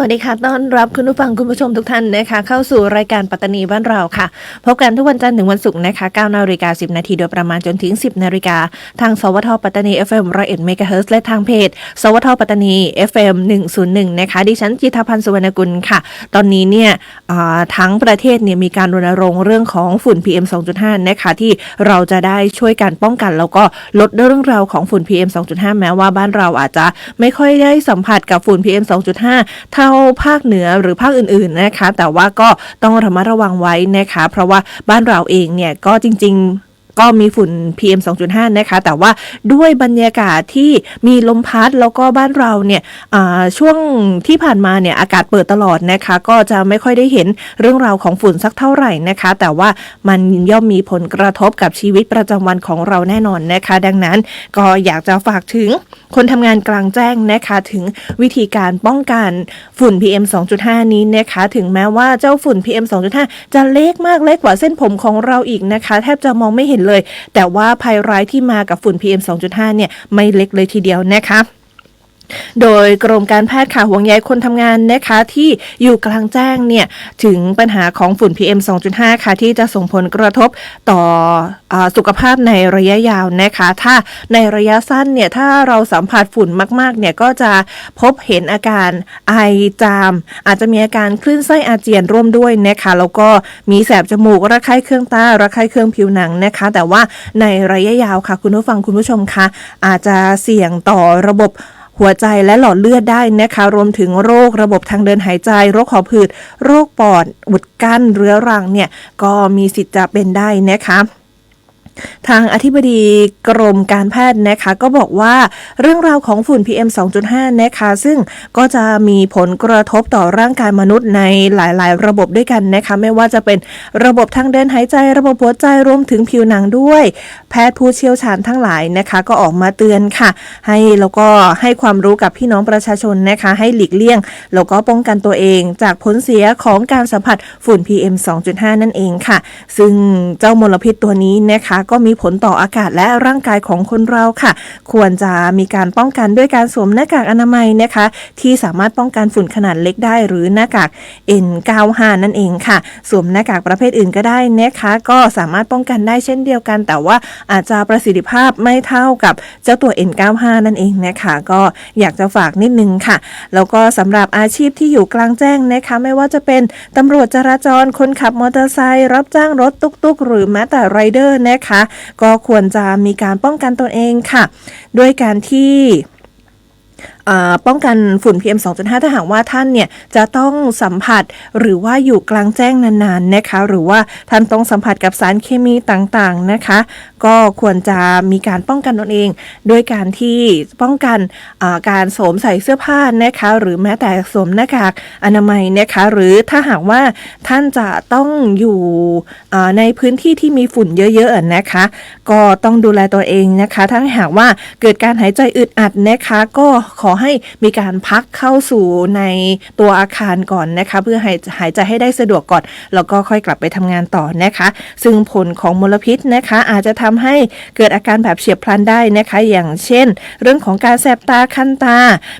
วัสดีค่ะ ต้อนรับคุณผู้ฟังคุณผู้ชมทุกท่านนะคะ เข้าสู่รายการปัตตานีบ้านเราค่ะ พบกันทุกวันจันทร์ถึงวันศุกร์นะคะ9นาฬิกา10 นาทีโดยประมาณจนถึง 10 นาฬิกา ทางสวทปัตตานี FM 101เมกะเฮิรตซ์และทางเพจ สวทปัตตานี FM 101 นะคะ ดิฉันจิตาพันธ์สุวรรณกุลค่ะ ตอนนี้เนี่ยทั้งประเทศเนี่ยมีการรณรงค์เรื่องของฝุ่น PM 2.5 นะคะ ที่เราจะได้ช่วยกันป้องกัน แล้วก็ลดเรื่องราวของฝุ่น PM 2.5 แม้ว่าบ้านเราอาจจะไม่ค่อยได้สัมผัสกับฝุ่น PM 2.5เท่าภาคเหนือหรือภาคอื่นๆนะคะ แต่ว่าก็ต้องระมัดระวังไว้นะคะ เพราะว่าบ้านเราเองเนี่ยก็จริง ๆก็มีฝุ่น PM 2.5 นะคะ แต่ว่าด้วยบรรยากาศที่มีลมพัดแล้วก็บ้านเราเนี่ยช่วงที่ผ่านมาเนี่ยอากาศเปิดตลอดนะคะ ก็จะไม่ค่อยได้เห็นเรื่องราวของฝุ่นสักเท่าไหร่นะคะ แต่ว่ามันย่อมมีผลกระทบกับชีวิตประจำวันของเราแน่นอนนะคะ ดังนั้นก็อยากจะฝากถึงคนทำงานกลางแจ้งนะคะถึงวิธีการป้องกันฝุ่น PM 2.5 นี้นะคะถึงแม้ว่าเจ้าฝุ่น PM 2.5 จะเล็กมากเล็กกว่าเส้นผมของเราอีกนะคะ แทบจะมองไม่เห็นเลย แต่ว่าภัยร้ายที่มากับฝุ่น PM 2.5 เนี่ยไม่เล็กเลยทีเดียวนะคะ โดยกรมการแพทย์ค่ะห่วงใยคนทำงานนะคะที่อยู่กลางแจ้งเนี่ยถึงปัญหาของฝุ่น PM 2.5 ค่ะที่จะส่งผลกระทบต่ออสุขภาพในระยะยาวนะคะ ถ้าในระยะสั้นเนี่ยถ้าเราสัมผัสฝุ่นมากๆเนี่ยก็จะพบเห็นอาการไอจาม อาจจะมีอาการคลื่นไส้อาเจียนร่วมด้วยนะคะแล้วก็มีแสบจมูกระคายเครื่องตาระคายเครื่องผิวหนังนะคะ แต่ว่าในระยะยาวค่ะคุณผู้ฟังคุณผู้ชมคะอาจจะเสี่ยงต่อระบบ หัวใจและหลอดเลือดได้นะคะ รวมถึงโรคระบบทางเดินหายใจ โรคหอบหืด โรคปอดอุดกั้นเรื้อรังเนี่ยก็มีสิทธิ์จะเป็นได้นะคะ ทางอธิบดีกรมการแพทย์นะคะ ก็บอกว่าเรื่องราวของฝุ่น PM 2.5 นะคะ ซึ่งก็จะมีผลกระทบต่อร่างกายมนุษย์ในหลาย ๆ ระบบด้วยกันนะคะ ไม่ว่าจะเป็นระบบทางเดินหายใจ ระบบหัวใจรวมถึงผิวหนังด้วย แพทย์ผู้เชี่ยวชาญทั้งหลายนะคะ ก็ออกมาเตือนค่ะ ให้แล้วก็ให้ความรู้กับพี่น้องประชาชนนะคะ ให้หลีกเลี่ยง แล้วก็ป้องกันตัวเองจากผลเสียของการสัมผัสฝุ่น PM 2.5 นั่นเองค่ะ ซึ่งเจ้ามลพิษตัวนี้นะคะก็มีผลต่ออากาศและร่างกายของคนเราค่ะ ควรจะมีการป้องกันด้วยการสวมหน้ากากอนามัยนะคะ ที่สามารถป้องกันฝุ่นขนาดเล็กได้หรือหน้ากาก N95 นั่นเองค่ะ สวมหน้ากากประเภทอื่นก็ได้นะคะ ก็สามารถป้องกันได้เช่นเดียวกัน แต่ว่าอาจจะประสิทธิภาพไม่เท่ากับเจ้าตัว N95 นั่นเองนะคะ ก็อยากจะฝากนิดนึงค่ะ แล้วก็สำหรับอาชีพที่อยู่กลางแจ้งนะคะ ไม่ว่าจะเป็นตำรวจจราจรคนขับมอเตอร์ไซค์รับจ้างรถตุกๆ หรือแม้แต่ไรเดอร์นะคะก็ควรจะมีการป้องกันตัวเองค่ะ ด้วยการที่ ป้องกันฝุ่น PM 2.5 ถ้าหากว่าท่านเนี่ยจะต้องสัมผัสหรือว่าอยู่กลางแจ้งนานๆนะคะ หรือว่าท่านต้องสัมผัสกับสารเคมีต่างๆนะคะ ก็ควรจะมีการป้องกันตนเองด้วยการที่ป้องกันการสวมใส่เสื้อผ้านะคะ หรือแม้แต่สวมหน้ากากอนามัยนะคะ หรือถ้าหากว่าท่านจะต้องอยู่ในพื้นที่ที่มีฝุ่นเยอะๆนะคะ ก็ต้องดูแลตัวเองนะคะถ้าหากว่าเกิดการหายใจอึดอัดนะคะ ก็ขอให้มีการพักเข้าสู่ในตัวอาคารก่อนนะคะ เพื่อให้หายใจให้ได้สะดวกก่อน แล้วก็ค่อยกลับไปทำงานต่อนะคะ ซึ่งผลของมลพิษนะคะ อาจจะทำให้เกิดอาการแบบเฉียบพลันได้นะคะ อย่างเช่น เรื่องของการแสบตาคันตา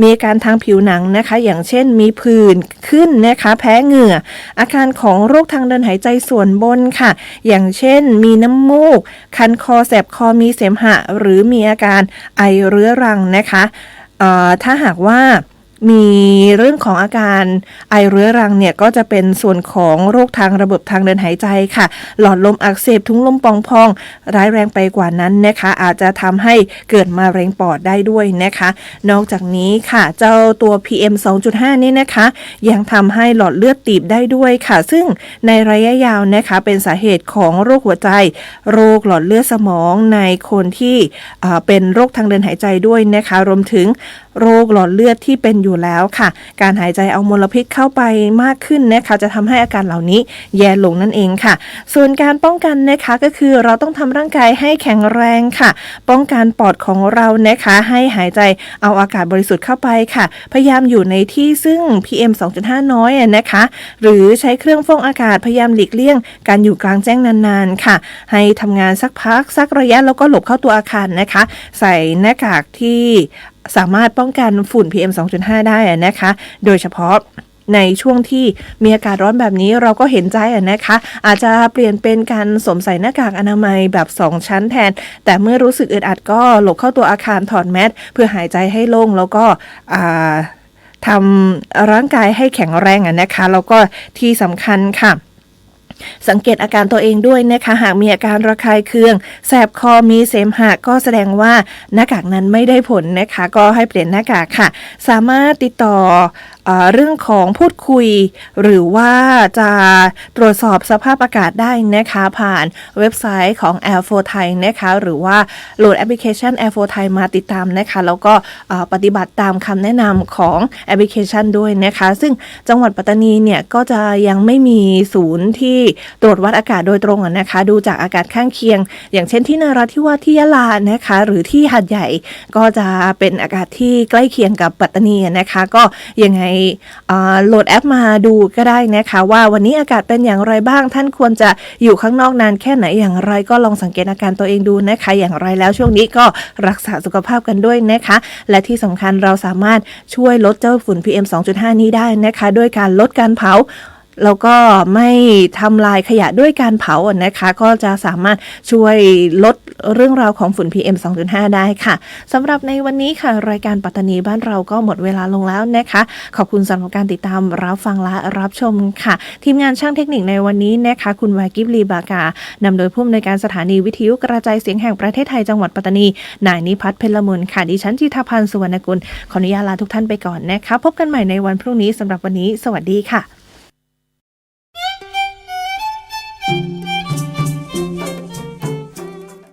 มีอาการทางผิวหนังนะคะ อย่างเช่นมีผื่นขึ้นนะคะแพ้เหงื่อ อาการของโรคทางเดินหายใจส่วนบนค่ะ อย่างเช่น มีน้ำมูก คันคอแสบคอมีเสมหะ หรือมีอาการไอเรื้อรังนะคะ ถ้าหากว่า มีเรื่องของอาการไอเรื้อรังเนี่ยก็จะเป็นส่วนของโรคทางระบบทางเดินหายใจค่ะ หลอดลมอักเสบทุ้งลมปองพอง ร้ายแรงไปกว่านั้นนะคะ อาจจะทำให้เกิดมะเร็งปอดได้ด้วยนะคะ นอกจากนี้ค่ะ เจ้าตัว PM 2.5 นี่นะคะ ยังทำให้หลอดเลือดตีบได้ด้วยค่ะ ซึ่งในระยะยาวนะคะเป็นสาเหตุของโรคหัวใจ โรคหลอดเลือดสมองในคนที่เป็นโรคทางเดินหายใจด้วยนะคะ รวมถึง โรคหลอดเลือดที่เป็นอยู่แล้วค่ะ การหายใจเอามลพิษเข้าไปมากขึ้นนะคะจะทำให้อาการเหล่านี้แย่ลงนั่นเองค่ะ ส่วนการป้องกันนะคะก็คือเราต้องทำร่างกายให้แข็งแรงค่ะ ป้องกันปอดของเรานะคะให้หายใจเอาอากาศบริสุทธิ์เข้าไปค่ะ พยายามอยู่ในที่ซึ่ง PM 2.5 น้อยนะคะ หรือใช้เครื่องฟอกอากาศพยายามหลีกเลี่ยง การอยู่กลางแจ้งนานๆค่ะ ให้ทำงานสักพักสักระยะแล้วก็หลบเข้าตัวอาคารนะคะ ใส่หน้ากากที่สามารถป้องกันฝุ่น PM 2.5 ได้อะนะคะ โดยเฉพาะในช่วงที่มีอากาศร้อนแบบนี้เราก็เห็นใจอะนะคะ อาจจะเปลี่ยนเป็นการสวมใส่หน้ากากอนามัยแบบ 2 ชั้นแทน แต่เมื่อรู้สึกอึดอัดก็หลบเข้าตัวอาคารถอดแมสเพื่อหายใจให้โล่งแล้วก็ทำร่างกายให้แข็งแรงอะนะคะแล้วก็ที่สำคัญค่ะ สังเกตอาการตัวเองด้วยนะคะหากมีอาการระคายเคือง แสบคอมีเสมหะก็แสดงว่าหน้ากากนั้นไม่ได้ผลนะคะ ก็ให้เปลี่ยนหน้ากากค่ะ สามารถติดต่อ เรื่องของพูดคุย หรือว่าจะตรวจสอบสภาพอากาศได้นะคะผ่านเว็บไซต์ของ Air 4 Thai นะคะหรือว่าโหลดแอปพลิเคชัน Air 4 Thai มาติดตามนะคะแล้วก็ปฏิบัติตามคำแนะนำของแอปพลิเคชันด้วยนะคะ ซึ่งจังหวัดปัตตานีเนี่ยก็จะยังไม่มีศูนย์ที่ตรวจวัดอากาศโดยตรงนะคะดูจากอากาศข้างเคียง อย่างเช่นที่นราธิวาสที่ยะลานะคะหรือที่หัดใหญ่ก็จะเป็นอากาศที่ใกล้เคียงกับปัตตานีนะคะ ก็ยังไงโหลดแอปมาดูก็ได้นะคะ ว่าวันนี้อากาศเป็นอย่างไรบ้าง ท่านควรจะอยู่ข้างนอกนานแค่ไหนอย่างไร ก็ลองสังเกตอาการตัวเองดูนะคะ อย่างไรแล้วช่วงนี้ก็รักษาสุขภาพกันด้วยนะคะ และที่สำคัญเราสามารถช่วยลดเจ้าฝุ่น PM 2.5 นี้ได้นะคะ ด้วยการลดการเผา แล้วก็ไม่ทำลายขยะด้วยการเผานะคะ ก็จะสามารถช่วยลดเรื่องราวของฝุ่น PM 2.5 ได้ค่ะสำหรับในวันนี้ค่ะ รายการปัตตานีบ้านเราก็หมดเวลาลงแล้วนะคะ ขอบคุณสำหรับการติดตามรับฟังและรับชมค่ะ ทีมงานช่างเทคนิคในวันนี้นะคะ คุณวากิบลีบากานำโดยผู้อำนวยการสถานีวิทยุกระจายเสียงแห่งประเทศไทยจังหวัดปัตตานีนายนิพัฒน์เพชรละมุนค่ะดิฉันจิตาพันธ์สุวรรณกุลขออนุญาตลาทุกท่านไปก่อนนะคะพบกันใหม่ในวันพรุ่งนี้สำหรับวันนี้ สวัสดีค่ะ